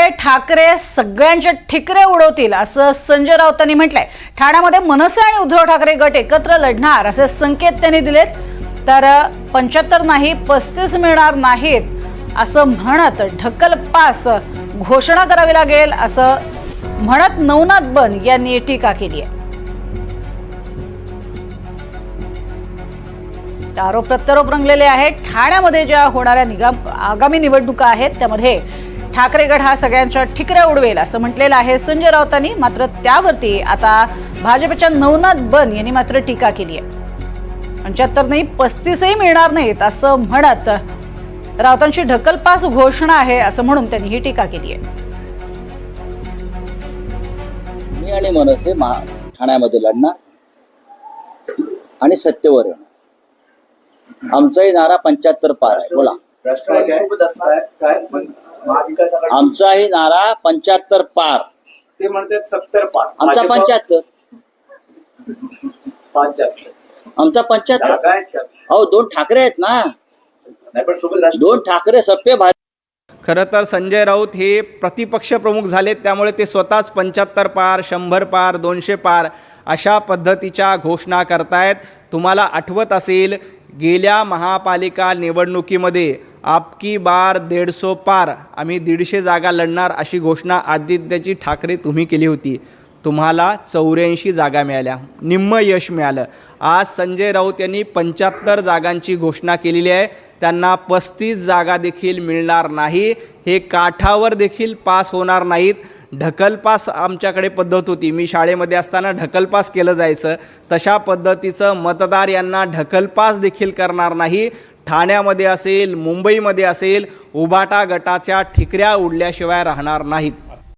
ठाण्यामध्ये ठाकरे सगळ्यांचे ठिकरे उडवतील असं संजय राऊतांनी म्हटलंय. ठाण्यामध्ये मनसे आणि उद्धव ठाकरे गट एकत्र लढणार असे संकेत त्यांनी दिलेत. तर पंच्याहत्तर नाही पस्तीस मिळणार नाहीत असं म्हणत ढकलपास पास घोषणा करावी लागेल असं म्हणत नवनाथ बन यांनी टीका केली आहे. आरोप प्रत्यारोप रंगलेले आहेत. ठाण्यामध्ये ज्या होणाऱ्या निगा आगामी निवडणुका आहेत त्यामध्ये ठाकरे गट हा सगळ्यांच्या ठिकऱ्या उडवेल असं म्हटलेलं आहे संजय राऊतांनी. मात्र त्यावरती आता भाजपच्या नवनाथ बन यांनी मात्र टीका केली आहे. पंच्याहत्तर नाही पस्तीसही मिळणार नाहीत असं म्हणत राऊतांची ढकलपास घोषणा आहे असं म्हणून त्यांनी ही टीका केली आहे. मी आणि मनसे महा ठाण्यामध्ये लढणार आणि सत्तेवर येणार. आमचाही नारा पंच्याहत्तर पार आहे. बोला. आमचाही नारा पंच्याहत्तर पार. ते म्हणतात सत्तर पाच आमचा पंच्याहत्तर. पाच जास्त. आमचा पंच्याहत्तर? अहो दोन ठाकरे आहेत ना. दोन ठाकरे सप्पे भाजप खरं तर संजय राऊत हे प्रतिपक्ष प्रमुख झालेत त्यामुळे ते स्वतःच पंच्याहत्तर पार शंभर पार दोनशे पार अशा पद्धतीच्या घोषणा करतायत. तुम्हाला आठवत असेल गेल्या महापालिका निवडणुकीमध्ये आपकी बार दीडसो पार. आम्ही दीडशे जागा लढणार अशी घोषणा आदित्यची ठाकरे तुम्ही केली होती. तुम्हाला चौऱ्याऐंशी जागा मिळाल्या. निम्म यश मिळालं. आज संजय राऊत यांनी पंच्याहत्तर जागांची घोषणा केलेली आहे. त्यांना पस्तीस जागा देखील मिळणार नाही. हे काठावर देखील पास होणार नाहीत. ढकलपास आमच्याकडे पद्धत होती. मी शाळेमध्ये असताना ढकलपास केलं जायचं. तशा पद्धतीचं मतदार यांना ढकलपास देखील करणार नाही. ठाण्यामध्ये असेल मुंबईमध्ये असेल उबाटा गटाच्या ठिकऱ्या उडल्याशिवाय राहणार नाहीत.